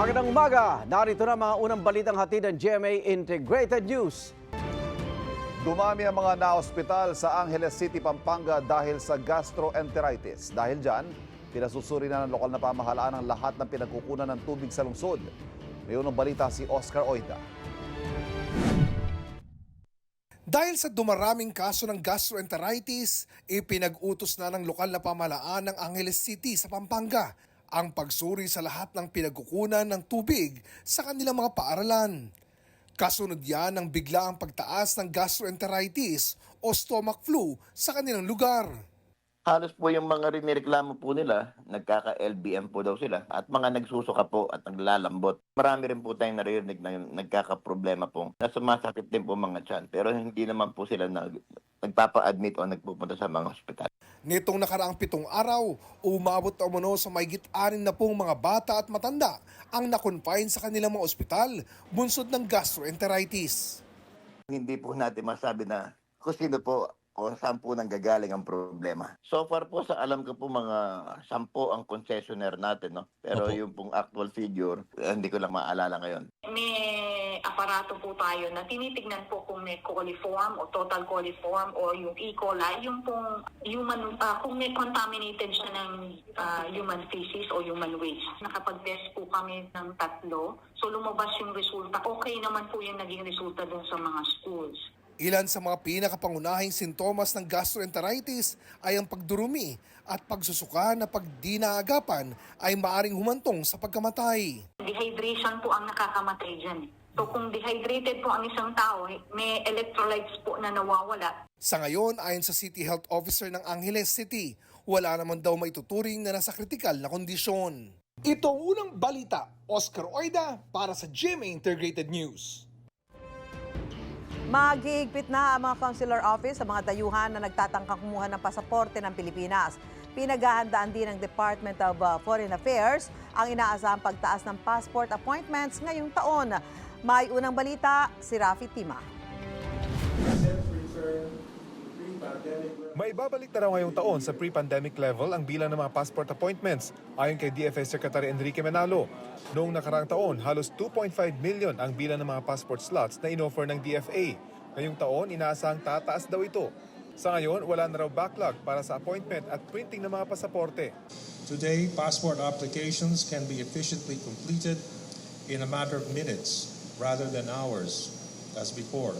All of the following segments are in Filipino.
Magandang umaga! Narito na mga unang balitang hatid ng GMA Integrated News. Dumami ang mga naospital sa Angeles City, Pampanga dahil sa gastroenteritis. Dahil dyan, pinasusuri na ng lokal na pamahalaan ang lahat ng pinagkukunan ng tubig sa lungsod. May unang balita si Oscar Oida. Dahil sa dumaraming kaso ng gastroenteritis, ipinag-utos na ng lokal na pamahalaan ng Angeles City sa Pampanga ang pagsuri sa lahat ng pinagkukunan ng tubig sa kanilang mga paaralan. Kasunod yan ng biglaang pagtaas ng gastroenteritis o stomach flu sa kanilang lugar. Halos po yung mga rinireklamo po nila, nagkaka-LBM po daw sila at mga nagsusuka po at naglalambot. Marami rin po tayong naririnig na nagkaka-problema po na sumasakit din po mga tiyan. Pero hindi naman po sila nag, nagpapa-admit o nagpupunta sa mga ospital. Nitong nakaraang pitong araw, umabot na umano sa mayigit anin na pong mga bata at matanda ang nakonfine sa kanilang mga ospital bunsod ng gastroenteritis. Hindi po natin masabi na kung sino po o saan po nanggagaling ang problema. So far po sa alam ko po mga sampo ang concessionaire natin, no? Pero Opo. yung pong actual figure, eh, hindi ko lang maalala ngayon. may aparato po tayo na tinitignan po kung may coliform o total coliform o yung E. coli, yung pong human, ah, kung may contaminated siya ng ah, human feces o human waste. Nakapag-test po kami ng tatlo. So lumabas yung resulta. Okay naman po yung naging resulta dun sa mga schools. Ilan sa mga pinakapangunahing sintomas ng gastroenteritis ay ang pagdurumi at pagsusuka na pag di naagapan ay maaring humantong sa pagkamatay. Dehydration po ang nakakamatay dyan. eh. So kung dehydrated po ang isang tao, eh, may electrolytes po na nawawala. Sa ngayon, ayon sa City Health Officer ng Angeles City, wala naman daw maituturing na nasa kritikal na kondisyon. Ito ang unang balita, Oscar Oida para sa GMA Integrated News. Magigpit na ang mga consular office sa mga dayuhan na nagtatangkang kumuha ng pasaporte ng Pilipinas. Pinaghahandaan din ng Department of uh, Foreign Affairs ang inaasahang pagtaas ng passport appointments ngayong taon. May unang balita, si Rafi Tima. May babalik na raw ngayong taon sa pre-pandemic level ang bilang ng mga passport appointments ayon kay DFA Secretary Enrique Menalo. Noong nakaraang taon, halos 2.5 million ang bilang ng mga passport slots na inoffer ng DFA. Ngayong taon, inaasahang tataas daw ito. Sa ngayon, wala na raw backlog para sa appointment at printing ng mga pasaporte. Today, passport applications can be efficiently completed in a matter of minutes rather than hours as before.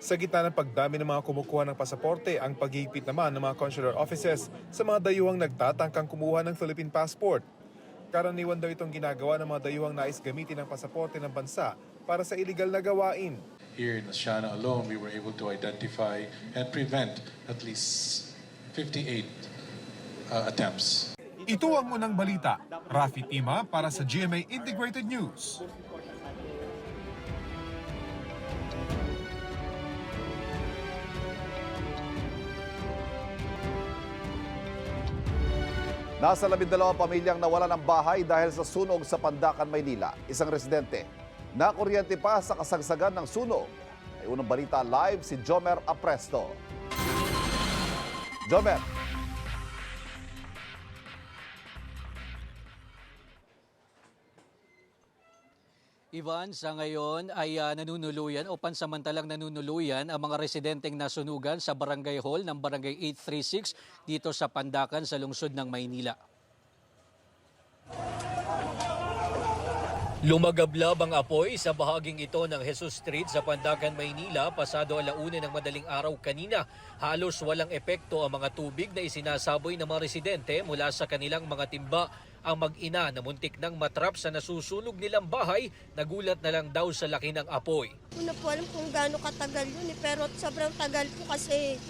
Sa gitna ng pagdami ng mga kumukuha ng pasaporte, ang paghihigpit naman ng mga consular offices sa mga dayuhang nagtatangkang kumuha ng Philippine passport. Karaniwan daw itong ginagawa ng mga dayuhang nais gamitin ang pasaporte ng bansa para sa iligal na gawain. Here in Asiana alone, we were able to identify and prevent at least 58 uh, attempts. Ito ang unang balita. Rafi Tima para sa GMA Integrated News. Nasa labindalawang pamilyang nawala ng bahay dahil sa sunog sa Pandakan, Maynila. Isang residente na kuryente pa sa kasagsagan ng sunog. May unang balita live si Jomer Apresto. Jomer, Ivan, sa ngayon ay ah, nanunuluyan o pansamantalang nanunuluyan ang mga residenteng nasunugan sa Barangay Hall ng Barangay 836 dito sa Pandakan sa lungsod ng Maynila. Lumagablab ang apoy sa bahaging ito ng Jesus Street sa Pandakan, Maynila pasado alauna ng madaling araw kanina. Halos walang epekto ang mga tubig na isinasaboy ng mga residente mula sa kanilang mga timba. Ang mag-ina na muntik ng matrap sa nasusunog nilang bahay, nagulat na lang daw sa laki ng apoy. Hindi na po alam kung gaano katagal yun eh, pero sobrang tagal po kasi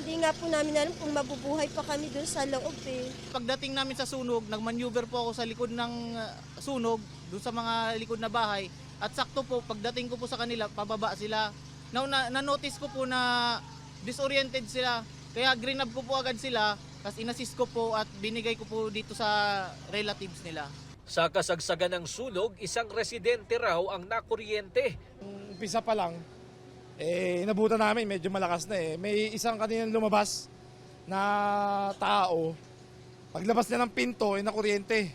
hindi nga po namin alam kung mabubuhay pa kami doon sa loob eh. Pagdating namin sa sunog, nagmaneuver po ako sa likod ng uh, sunog, doon sa mga likod na bahay. At sakto po, pagdating ko po sa kanila, pababa sila. Now, na, na-notice ko po na disoriented sila. Kaya green up ko po agad sila, tapos inassist ko po at binigay ko po dito sa relatives nila. Sa kasagsagan ng sunog, isang residente raw ang nakuryente. umpisa pa lang, eh, inabutan namin, medyo malakas na eh. May isang kaninang lumabas na tao, paglabas niya ng pinto, eh, nakuryente.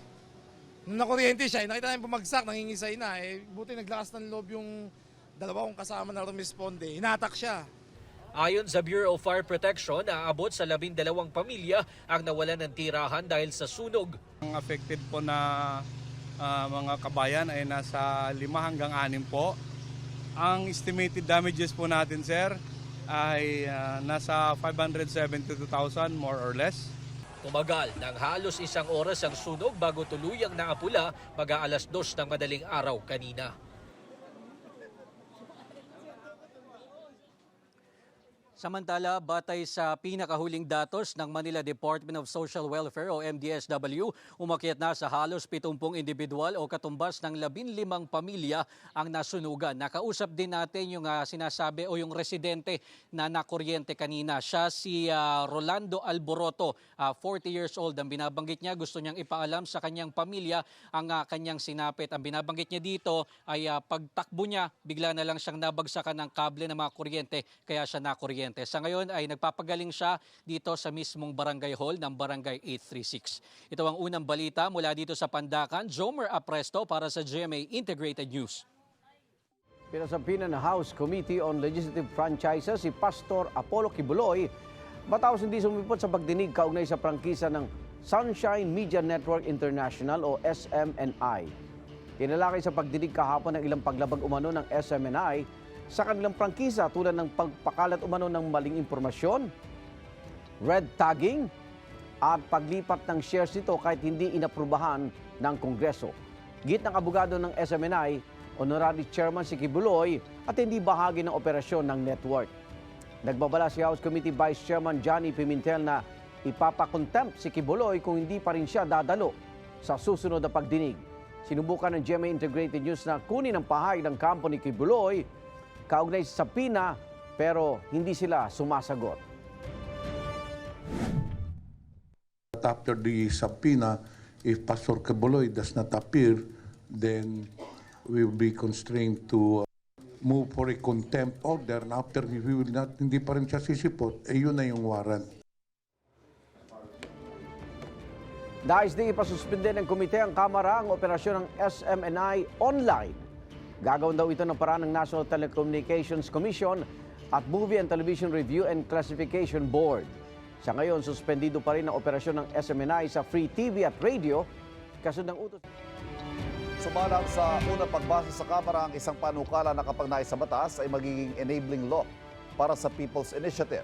Nung nakuryente siya, eh, nakita namin bumagsak, nangingisay na. Eh, buti naglakas ng loob yung dalawa kong kasama na rumisponde. Inatak siya. Ayon sa Bureau of Fire Protection, aabot sa labindalawang pamilya ang nawalan ng tirahan dahil sa sunog. Ang affected po na ah, mga kabayan ay nasa 5 hanggang 6 po. Ang estimated damages po natin, sir, ay ah, nasa 572,000 more or less. Tumagal ng halos isang oras ang sunog bago tuluyang naapula mag-aalas dos ng madaling araw kanina. Samantala, batay sa pinakahuling datos ng Manila Department of Social Welfare o MDSW, umakyat na sa halos 70 individual o katumbas ng 15 pamilya ang nasunugan. Nakausap din natin yung ah, sinasabi o yung residente na nakuryente kanina. Siya si ah, Rolando Alboroto, ah, 40 years old. Ang binabanggit niya, gusto niyang ipaalam sa kanyang pamilya ang ah, kanyang sinapit. Ang binabanggit niya dito ay ah, pagtakbo niya, bigla na lang siyang nabagsakan ng kable ng mga kuryente, kaya siya nakuryente. Sa ngayon ay nagpapagaling siya dito sa mismong barangay hall ng Barangay 836. Ito ang unang balita mula dito sa Pandakan. Jomer Apresto para sa GMA Integrated News. Pinasampinan ng House Committee on Legislative Franchises si Pastor Apollo Kibuloy matapos hindi sumipot sa pagdinig kaugnay sa prangkisa ng Sunshine Media Network International o SMNI. Tinalakay sa pagdinig kahapon ng ilang paglabag umano ng SMNI sa kanilang prangkisa tulad ng pagpakalat umano ng maling impormasyon, red tagging, at paglipat ng shares nito kahit hindi inaprubahan ng Kongreso. Git ng abogado ng SMNI, Honorary Chairman si Kibuloy at hindi bahagi ng operasyon ng network. Nagbabala si House Committee Vice Chairman Johnny Pimentel na ipapakontempt si Kibuloy kung hindi pa rin siya dadalo sa susunod na pagdinig. Sinubukan ng GMA Integrated News na kunin ang pahay ng kampo ni Kibuloy kaugnay sa PINA pero hindi sila sumasagot. after the subpoena, if Pastor Caboloy does not appear, then we will be constrained to uh, move for a contempt order. And after he will not, hindi pa rin siya sisipot, eh yun na yung warrant. Dahil di ipasuspinde ng komite ang Kamara ang operasyon ng SMNI online. Gagawin daw ito ng paraan ng National Telecommunications Commission at Movie and Television Review and Classification Board. Sa ngayon, suspendido pa rin ang operasyon ng SMNI sa free TV at radio kasunod ng utos. Sumalang sa unang pagbasa sa Kamara ang isang panukala na kapag naisa batas ay magiging enabling law para sa People's Initiative.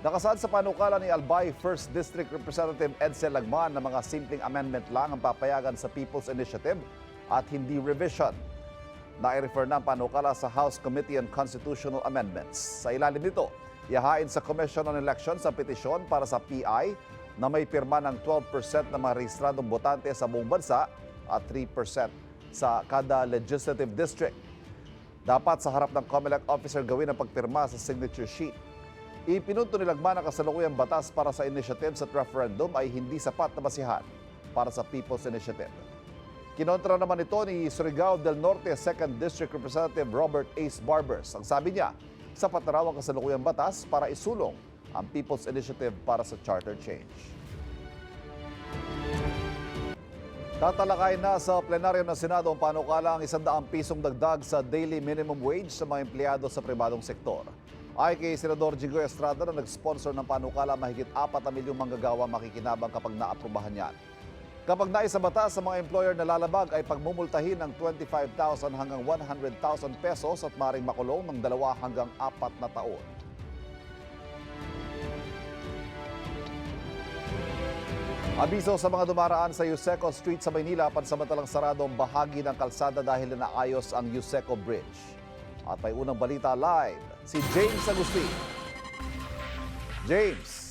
Nakasaad sa panukala ni Albay 1st District Representative Edsel Lagman na mga simpleng amendment lang ang papayagan sa People's Initiative at hindi revision. Nai-refer na ang panukala sa House Committee on Constitutional Amendments. Sa ilalim nito, ihahain sa Commission on Elections ang petisyon para sa PI na may pirma ng 12% ng mga rehistradong botante sa buong bansa at 3% sa kada legislative district. Dapat sa harap ng COMELEC officer gawin ang pagpirma sa signature sheet. Ipinunto ni Lagman ang kasalukuyang batas para sa initiatives at referendum ay hindi sapat na basihan para sa People's Initiative. Kinontra naman ito ni Surigao del Norte 2nd District Representative Robert Ace Barbers. Ang sabi niya, sapat na raw ang kasalukuyang batas para isulong ang People's Initiative para sa charter change. Tatalakay na sa plenaryo ng Senado ang panukala ang 100 pisong dagdag sa daily minimum wage sa mga empleyado sa pribadong sektor. Ay kay Senador Jigo Estrada na nag-sponsor ng panukala mahigit 4 na milyong manggagawa makikinabang kapag naaprubahan yan. Kapag naisa batas sa mga employer na lalabag ay pagmumultahin ng 25,000 hanggang 100,000 pesos at maring makulong ng dalawa hanggang apat na taon. Abiso sa mga dumaraan sa Yuseco Street sa Maynila, pansamantalang sarado ang bahagi ng kalsada dahil na naayos ang Yuseco Bridge. At may unang balita live, si James Agustin. James.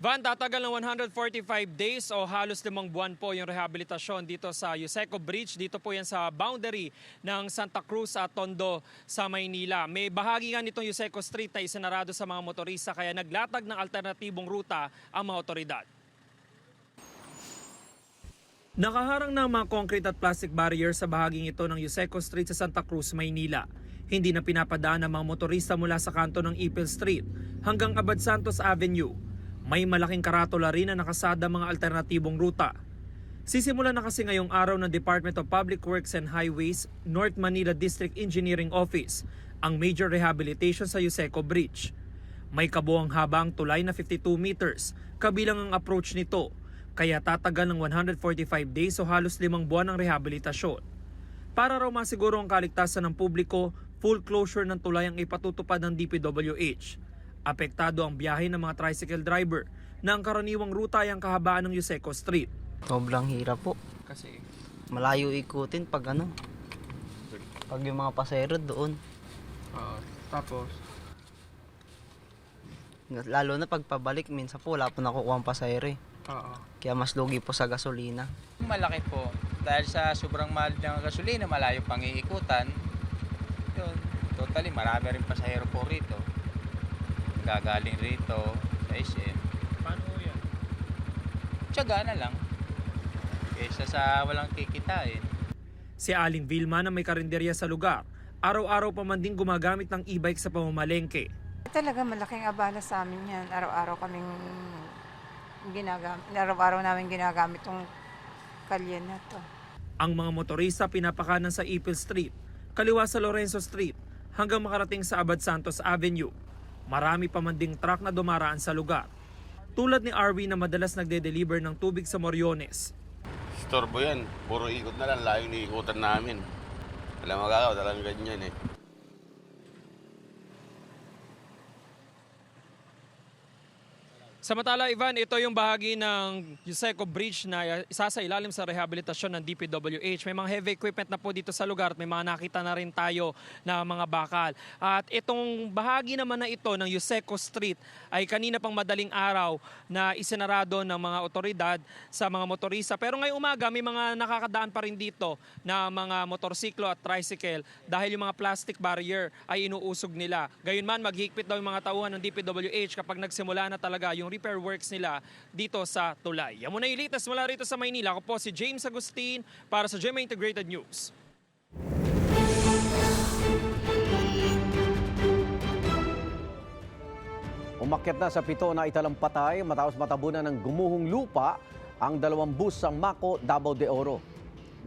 Van, tatagal ng 145 days o halos limang buwan po yung rehabilitasyon dito sa Yuseco Bridge. Dito po yan sa boundary ng Santa Cruz at Tondo sa Maynila. May bahagi nga nitong Yuseco Street na isinarado sa mga motorista kaya naglatag ng alternatibong ruta ang mga otoridad. Nakaharang na mga concrete at plastic barrier sa bahaging ito ng Yuseco Street sa Santa Cruz, Maynila. Hindi na pinapadaan ang mga motorista mula sa kanto ng Ipil Street hanggang Abad Santos Avenue. May malaking karatula rin na nakasada mga alternatibong ruta. Sisimulan na kasi ngayong araw ng Department of Public Works and Highways North Manila District Engineering Office ang major rehabilitation sa Yuseco Bridge. May kabuang haba ang tulay na 52 meters, kabilang ang approach nito, kaya tatagal ng 145 days o halos limang buwan ang rehabilitasyon. Para raw masiguro ang kaligtasan ng publiko, full closure ng tulay ang ipatutupad ng DPWH. Apektado ang biyahe ng mga tricycle driver na ang karaniwang ruta ay ang kahabaan ng Yuseco Street. Sobrang hirap po. Kasi Malayo ikutin pag ano. Pag yung mga pasero doon. tapos Lalo na pag pabalik, minsan po wala po nakukuha ang pasero eh. Oo. Kaya mas lugi po sa gasolina. Malaki po. Dahil sa sobrang mahal ng gasolina, malayo pang iikutan. Yun, totally, marami rin pasahero po rito. Gagaling rito sa SM. Paano yan? Tiyaga na lang. Kaysa sa walang kikitain. Si Aling Vilma na may karinderya sa lugar, araw-araw pa man din gumagamit ng e-bike sa pamamalengke. Talaga malaking abala sa amin yan. Araw-araw kaming ginagamit, araw-araw namin ginagamit tong kalye na to. Ang mga motorista pinapakanan sa Ipil Street, kaliwa sa Lorenzo Street, hanggang makarating sa Abad Santos Avenue. Marami pa man ding truck na dumaraan sa lugar. Tulad ni RV na madalas nagde-deliver ng tubig sa Moriones. Storbo yan. Puro ikot na lang. Layo ni ikutan namin. Alam magagawa, talagang ganyan eh. Samantala, Ivan, ito yung bahagi ng Yuseco Bridge na isa sa ilalim sa rehabilitasyon ng DPWH. May mga heavy equipment na po dito sa lugar at may mga nakita na rin tayo na mga bakal. At itong bahagi naman na ito ng Yuseco Street ay kanina pang madaling araw na isinarado ng mga otoridad sa mga motorista. Pero ngayong umaga, may mga nakakadaan pa rin dito na mga motorsiklo at tricycle dahil yung mga plastic barrier ay inuusog nila. Gayunman, maghigpit daw yung mga tauhan ng DPWH kapag nagsimula na talaga yung repair works nila dito sa tulay. Yan muna yung latest mula rito sa Maynila. Ako po si James Agustin para sa GMA Integrated News. Umakyat na sa pito na italampatay matapos matabunan ng gumuhong lupa ang dalawang bus sa Mako, Davao de Oro.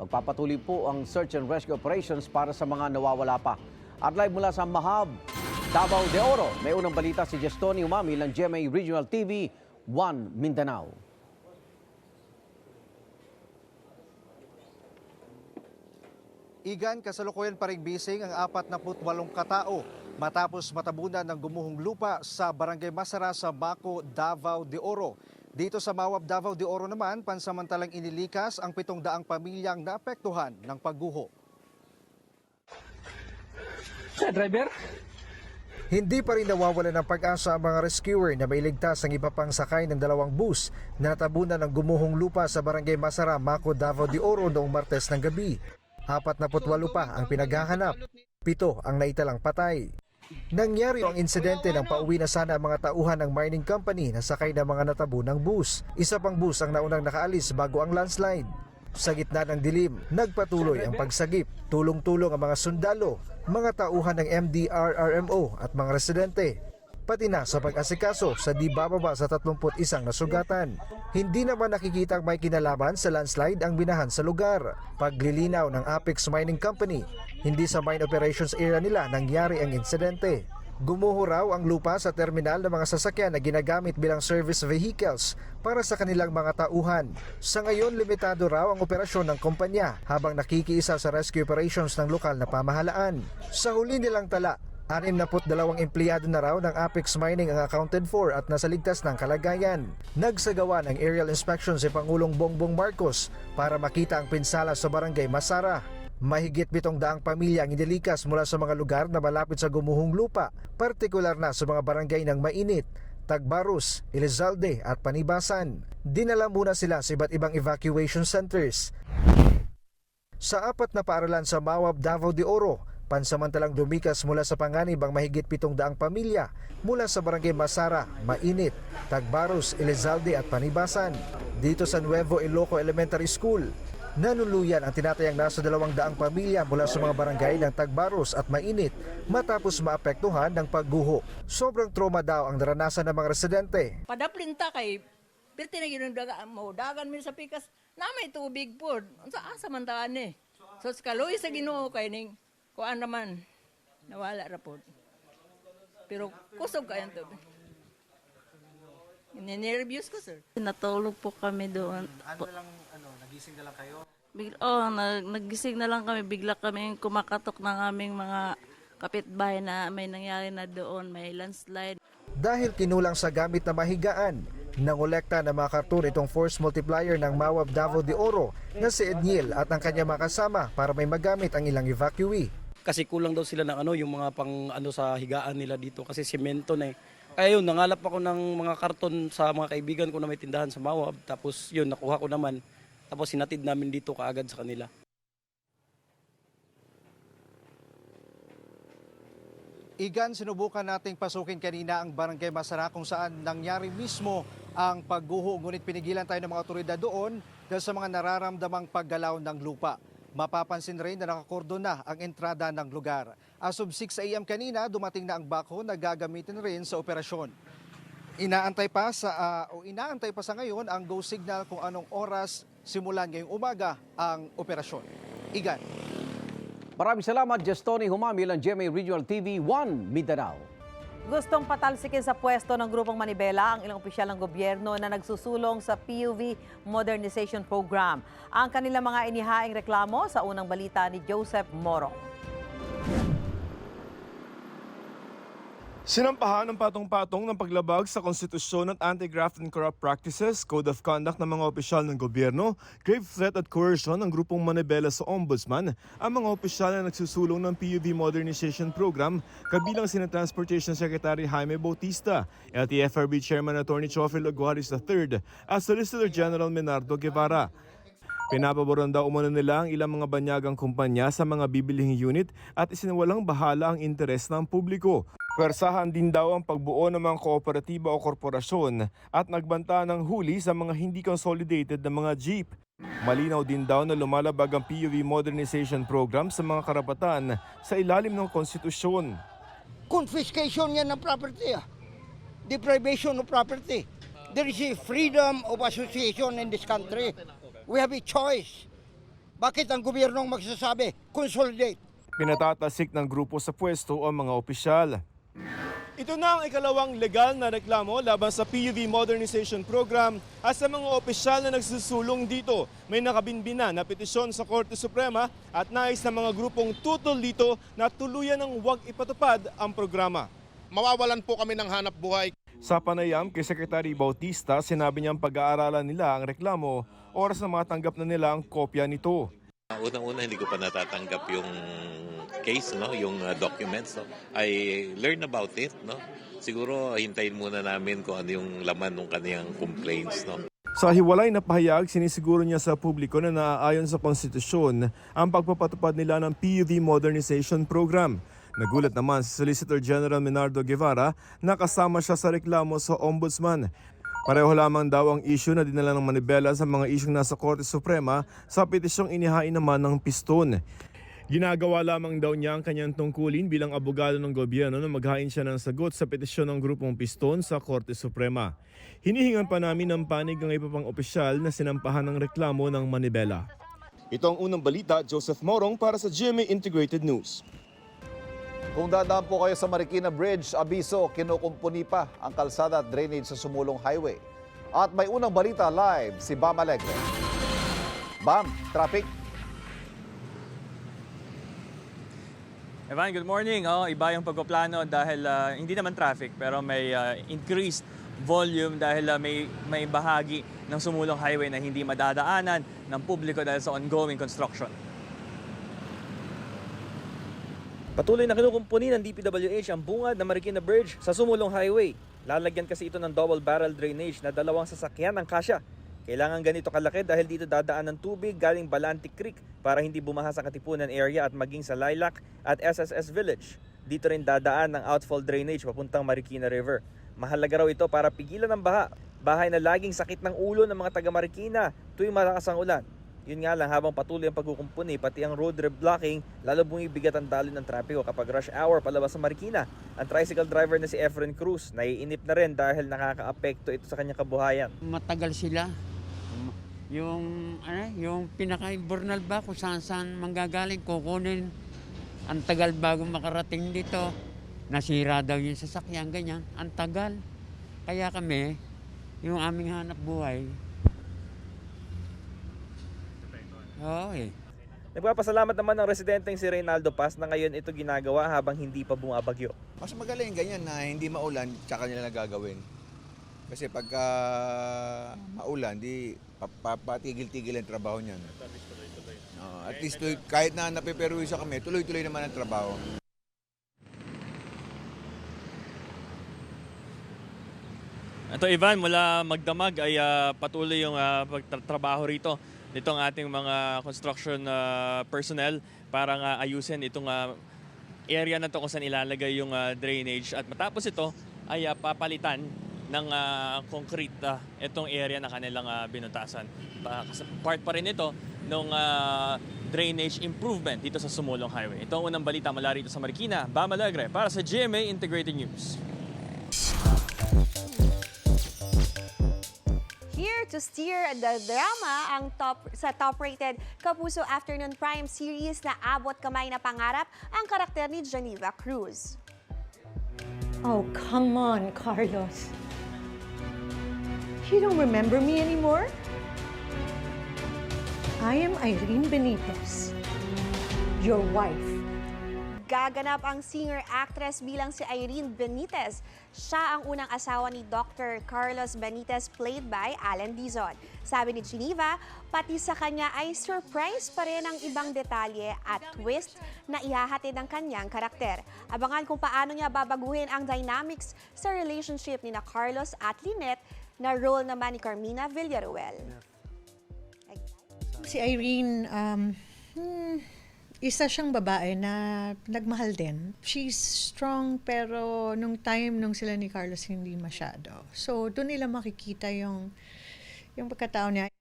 Magpapatuloy po ang search and rescue operations para sa mga nawawala pa. At live mula sa Mahab, Davao de Oro, may unang balita si Gestoni Umami ng GMA Regional TV 1 Mindanao. Igan, kasalukuyan pa rin bising ang 48 katao matapos matabunan ng gumuhong lupa sa Barangay Masara sa Baco, Davao de Oro. Dito sa Mawab, Davao de Oro naman, pansamantalang inilikas ang pitong daang pamilyang naapektuhan ng pagguho. driver? Hindi pa rin nawawala ng pag-asa ang mga rescuer na mailigtas ang iba pang sakay ng dalawang bus na natabunan ng gumuhong lupa sa Barangay Masara, Maco, Davao de Oro noong Martes ng gabi. 48 pa ang pinaghahanap, pito ang naitalang patay. Nangyari ang insidente nang pauwi na sana ang mga tauhan ng mining company na sakay ng mga natabunang bus. Isa pang bus ang naunang nakaalis bago ang landslide. Sa gitna ng dilim, nagpatuloy ang pagsagip. Tulong-tulong ang mga sundalo, mga tauhan ng MDRRMO at mga residente. Pati na sa pag-asikaso sa di bababa sa 31 nasugatan. Hindi naman nakikita may kinalaman sa landslide ang binahan sa lugar. Paglilinaw ng Apex Mining Company, hindi sa mine operations area nila nangyari ang insidente. Gumuho raw ang lupa sa terminal ng mga sasakyan na ginagamit bilang service vehicles para sa kanilang mga tauhan. Sa ngayon, limitado raw ang operasyon ng kumpanya habang nakikiisa sa rescue operations ng lokal na pamahalaan. Sa huli nilang tala, 62 empleyado na raw ng Apex Mining ang accounted for at nasa ligtas ng kalagayan. Nagsagawa ng aerial inspection si Pangulong Bongbong Marcos para makita ang pinsala sa barangay Masara. Mahigit bitong daang pamilya ang inilikas mula sa mga lugar na malapit sa gumuhong lupa, partikular na sa mga barangay ng Mainit, Tagbarus, Elizalde at Panibasan. Dinala muna sila sa iba't ibang evacuation centers. Sa apat na paaralan sa Mawab, Davao de Oro, pansamantalang lumikas mula sa panganib ang mahigit pitong daang pamilya mula sa barangay Masara, Mainit, Tagbarus, Elizalde at Panibasan. Dito sa Nuevo Iloco Elementary School, Nanuluyan ang tinatayang nasa dalawang daang pamilya mula sa mga barangay ng Tagbaros at Mainit matapos maapektuhan ng pagguho. Sobrang trauma daw ang naranasan ng mga residente. Padaplinta kay Pirti na yun daga mo dagan mi sa pikas na may tubig po. Unsa asa man taan eh. So sa kaloy sa Ginoo kay ning kuan naman nawala ra po. Pero kusog kayan tubig. Ninervyos ko sir. Natulog po kami doon. Ano lang, nagising na lang kayo? Bigla, oh, nag, nagising na lang kami. Bigla kami kumakatok ng aming mga kapitbahay na may nangyari na doon. May landslide. Dahil kinulang sa gamit na mahigaan, nangolekta ng mga karton itong force multiplier ng Mawab Davao de Oro na si Edniel at ang kanya mga kasama para may magamit ang ilang evacuee. kasi kulang daw sila ng ano yung mga pang ano sa higaan nila dito kasi semento na eh. Kaya yun, nangalap ako ng mga karton sa mga kaibigan ko na may tindahan sa Mawab. Tapos yun, nakuha ko naman. Tapos sinatid namin dito kaagad sa kanila. Igan, sinubukan nating pasukin kanina ang Barangay Masara kung saan nangyari mismo ang pagguho. Ngunit pinigilan tayo ng mga otoridad doon dahil sa mga nararamdamang paggalaw ng lupa. Mapapansin rin na nakakordon na ang entrada ng lugar. As of 6 a.m. kanina, dumating na ang bako na gagamitin rin sa operasyon. Inaantay pa sa ah, o inaantay pa sa ngayon ang go signal kung anong oras simulan ngayong umaga ang operasyon. Igan. Maraming salamat, Justoni Humamil ng GMA Regional TV 1 Mindanao. Gustong patalsikin sa pwesto ng grupong Manibela ang ilang opisyal ng gobyerno na nagsusulong sa PUV Modernization Program. Ang kanilang mga inihaing reklamo sa unang balita ni Joseph Morong. Sinampahan ng patong-patong ng paglabag sa konstitusyon at anti-graft and corrupt practices, code of conduct ng mga opisyal ng gobyerno, grave threat at coercion ng grupong Manibela sa Ombudsman, ang mga opisyal na nagsusulong ng PUV Modernization Program, kabilang sina Transportation Secretary Jaime Bautista, LTFRB Chairman Attorney Chofil Aguaris III, at Solicitor General Menardo Guevara. Pinapaboran daw umano nila ang ilang mga banyagang kumpanya sa mga bibilihing unit at isinawalang bahala ang interes ng publiko. Pwersahan din daw ang pagbuo ng mga kooperatiba o korporasyon at nagbanta ng huli sa mga hindi consolidated na mga jeep. Malinaw din daw na lumalabag ang PUV modernization program sa mga karapatan sa ilalim ng konstitusyon. confiscation yan ng property. ah. Deprivation of property. There is a freedom of association in this country. We have a choice. Bakit ang gobyernong magsasabi, consolidate? Pinatatasik ng grupo sa pwesto ang mga opisyal. Ito na ang ikalawang legal na reklamo laban sa PUV Modernization Program at sa mga opisyal na nagsusulong dito. May nakabinbina na petisyon sa Korte Suprema at nais ng mga grupong tutol dito na tuluyan ng huwag ipatupad ang programa. Mawawalan po kami ng hanap buhay. Sa panayam kay Secretary Bautista, sinabi niyang pag-aaralan nila ang reklamo, oras na matanggap na nila ang kopya nito. Unang-una hindi ko pa natatanggap yung case, no, yung uh, documents, no. I learn about it, no. Siguro hintayin muna namin kung ano yung laman ng kaniyang complaints, no. Sa hiwalay na pahayag, sinisiguro niya sa publiko na naaayon sa konstitusyon ang pagpapatupad nila ng PUV Modernization Program. Nagulat naman si Solicitor General Menardo Guevara na kasama siya sa reklamo sa Ombudsman. Pareho lamang daw ang issue na dinala ng Manibela sa mga isyong nasa Korte Suprema sa petisyong inihain naman ng piston. Ginagawa lamang daw niya ang kanyang tungkulin bilang abogado ng gobyerno na maghain siya ng sagot sa petisyon ng grupong piston sa Korte Suprema. Hinihingan pa namin ng panig ng iba pang opisyal na sinampahan ng reklamo ng Manibela. Ito ang unang balita, Joseph Morong para sa GMA Integrated News. Kung dadaan po kayo sa Marikina Bridge, abiso, kinukumpuni pa ang kalsada at drainage sa Sumulong Highway. At may unang balita live, si Bam Alegre. Bam, traffic. Evan, good morning. Oh, iba yung pagpaplano dahil ah, hindi naman traffic pero may ah, increased volume dahil ah, may may bahagi ng sumulong highway na hindi madadaanan ng publiko dahil sa ongoing construction. Patuloy na kinukumpuni ng DPWH ang bungad ng Marikina Bridge sa Sumulong Highway. Lalagyan kasi ito ng double barrel drainage na dalawang sasakyan ang kasya. Kailangan ganito kalaki dahil dito dadaan ng tubig galing Balantic Creek para hindi bumaha sa Katipunan area at maging sa Lilac at SSS Village. Dito rin dadaan ng outfall drainage papuntang Marikina River. Mahalaga raw ito para pigilan ang baha. Bahay na laging sakit ng ulo ng mga taga Marikina tuwing malakas ang ulan. Yun nga lang, habang patuloy ang pagkukumpuni, pati ang road reblocking, lalo bumibigat ang daloy ng trapiko kapag rush hour palabas sa Marikina. Ang tricycle driver na si Efren Cruz, naiinip na rin dahil nakakaapekto ito sa kanyang kabuhayan. matagal sila. Yung ano, yung pinaka-imbornal ba kung saan saan manggagaling kukunin ang tagal bago makarating dito. Nasira daw yung sasakyan, ganyan. Ang tagal. Kaya kami, yung aming hanap buhay, Eh. Nagpapasalamat naman ng residenteng si Reynaldo Paz na ngayon ito ginagawa habang hindi pa bumabagyo. Mas magaling ganyan na hindi maulan, tsaka nila nagagawin. Kasi pagka maulan, di pa- pa- patigil-tigil ang trabaho niyan. Oo, at least tuloy, kahit na napeperuisa kami, tuloy-tuloy naman ang trabaho. Ito Ivan, mula magdamag ay ah, patuloy yung ah, pagtatrabaho rito nitong ating mga construction ah, personnel para nga ayusin itong ah, area na to kung saan ilalagay yung ah, drainage at matapos ito ay ah, papalitan ng ah, concrete ah, itong area na kanilang ah, binutasan. Part pa rin ito ng drainage improvement dito sa Sumulong Highway. Ito ang unang balita mula rito sa Marikina, Bam Alegre para sa GMA Integrated News. Here to steer the drama ang top sa top-rated Kapuso Afternoon Prime series na Abot Kamay na Pangarap ang karakter ni Geneva Cruz. Oh, come on, Carlos. You don't remember me anymore? I am Irene Benitez, your wife. Gaganap ang singer-actress bilang si Irene Benitez. Siya ang unang asawa ni Dr. Carlos Benitez played by Alan Dizon. Sabi ni Geneva, pati sa kanya ay surprise pa rin ang ibang detalye at twist na ihahatid ng kanyang karakter. Abangan kung paano niya babaguhin ang dynamics sa relationship ni na Carlos at Lynette na role naman ni Carmina Villaruel. Si Irene, um, hmm, isa siyang babae na nagmahal din. She's strong pero nung time nung sila ni Carlos hindi masyado. So doon nila makikita yung yung pagkatao niya.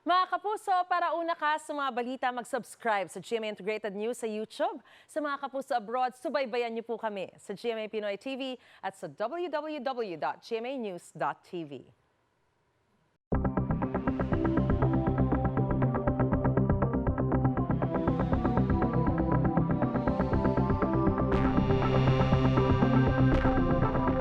Mga kapuso, para una ka sa mga balita, mag-subscribe sa GMA Integrated News sa YouTube. Sa mga kapuso abroad, subaybayan niyo po kami sa GMA Pinoy TV at sa www.gmanews.tv.